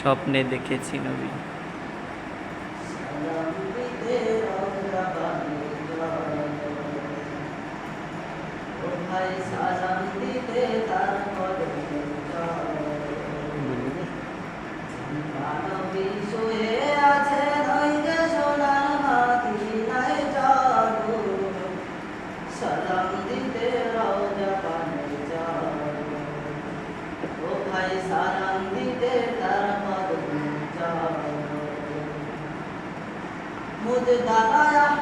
স্বপ্নে দেখেছি নবী। সালাম मुझ दगाया